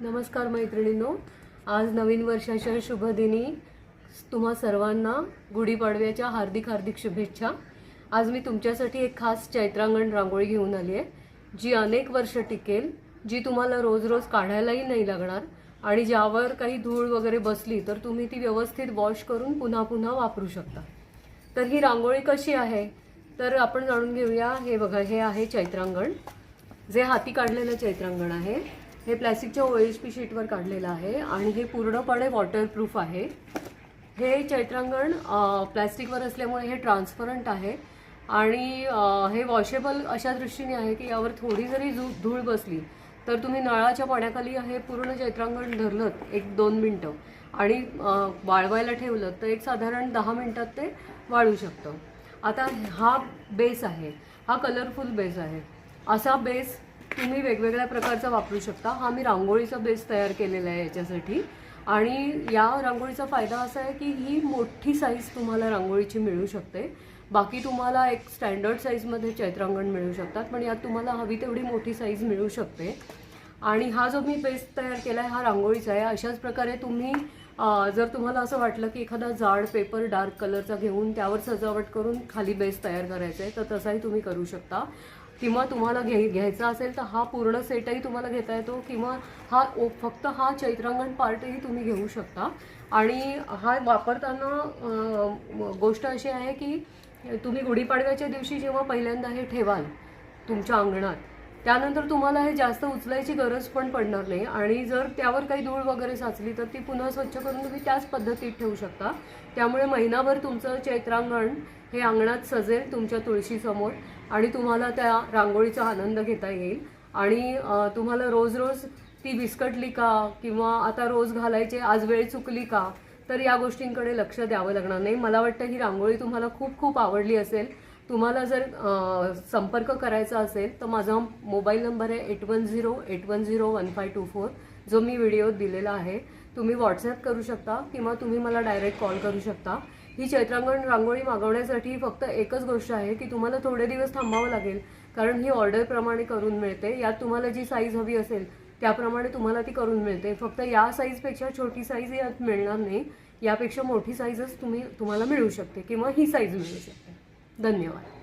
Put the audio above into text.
नमस्कार मैत्रिणींनो. आज नवीन वर्षाच्या शुभदिनी तुम्हा सर्वांना गुढीपाडव्याच्या हार्दिक हार्दिक शुभेच्छा. आज मी तुमच्यासाठी एक खास चैत्रांगण रांगोळी घेऊन आली आहे जी अनेक वर्ष टिकेल जी तुम्हाला रोज रोज काढायलाही नाही लागणार आणि ज्यावर काही धूळ वगैरे बसली तर तुम्ही ती व्यवस्थित वॉश करून पुन्हा पुन्हा वापरू शकता. तर ही रांगोळी कशी आहे? तर आपण जाणून घेऊया हे बघा हे आहे चैत्रांगण. जे हाती काढलेलं चैत्रांगण आहे. हे प्लॅस्टिकच्या ओ एच पी शीटवर काढलेलं आहे आणि हे पूर्णपणे वॉटरप्रूफ आहे. हे चैत्रांगण प्लॅस्टिकवर असल्यामुळे हे ट्रान्सपरंट आहे आणि हे वॉशेबल अशा दृष्टीने आहे की यावर थोडी जरी धू धूळ बसली तर तुम्ही नळाच्या पाण्याखाली हे पूर्ण चैत्रांगण धरलं एक दोन मिनटं आणि वाळवायला ठेवलं तर एक साधारण दहा मिनटात ते वाळू शकतं. आता हा बेस आहे. हा कलरफुल बेस आहे. असा बेस तुम्ही वेगवेगळ्या प्रकारचा वापरू शकता. हा मी रांगोळीचा बेस तयार केलेला आहे याच्यासाठी. आणि या रांगोळीचा फायदा असा आहे की ही मोठी साईज तुम्हाला रांगोळीची मिळू शकते. बाकी तुम्हाला एक स्टँडर्ड साईजमध्ये चैत्रांगण मिळू शकतात पण यात तुम्हाला हवी तेवढी मोठी साईज मिळू शकते. आणि हा जो मी बेस तयार केला आहे हा रांगोळीचा आहे. अशाच प्रकारे तुम्ही जर तुम्हाला असं वाटलं की एखादा जाड पेपर डार्क कलरचा घेऊन त्यावर सजावट करून खाली बेस तयार करायचा आहे तर तसाही तुम्ही करू शकता. किंवा तुम्हाला घे घ्यायचा असेल तर हा पूर्ण सेटही तुम्हाला घेता येतो किंवा हा ओ- फक्त हा चैत्रांगण पार्टही तुम्ही घेऊ शकता. आणि हा वापरताना गोष्ट अशी आहे की तुम्ही गुढीपाडव्याच्या दिवशी जेव्हा पहिल्यांदा हे ठेवाल तुमच्या अंगणात त्यानंतर तुम्हाला हे जास्त उचलायची गरज पण पडणार नाही. आणि जर त्यावर काही धूळ वगैरे साचली तर ती पुन्हा स्वच्छ करून तुम्ही त्याच पद्धतीत ठेवू शकता. त्यामुळे महिनाभर तुमचं चैत्रांगण हे अंगणात सजेल तुमच्या तुळशीसमोर आणि तुम्हाला त्या रांगोळीचा आनंद घेता येईल. आणि तुम्हाला रोज रोज ती विस्कटली का किंवा आता रोज घालायचे आज वेळ चुकली का तर या गोष्टींकडे लक्ष द्यावं लागणार नाही. मला वाटतं ही रांगोळी तुम्हाला खूप खूप आवडली असेल. तुम्हाला जर संपर्क करायचा असेल तर माझा मोबाईल नंबर आहे eight one zero eight one zero one five two four जो मी व्हिडिओत दिलेला आहे. तुम्ही व्हॉट्सॲप करू शकता किंवा तुम्ही मला डायरेक्ट कॉल करू शकता. ही चैत्रांगण रांगोळी मागवण्यासाठी फक्त एकच गोष्ट आहे की तुम्हाला थोडे दिवस थांबावं लागेल कारण ही ऑर्डरप्रमाणे करून मिळते. यात तुम्हाला जी साईज हवी असेल त्याप्रमाणे तुम्हाला ती करून मिळते. फक्त या साईजपेक्षा छोटी साईज यात मिळणार नाही. यापेक्षा मोठी साईजच तुम्ही तुम्हाला मिळू शकते किंवा ही साईज मिळू शकते. धन्यवाद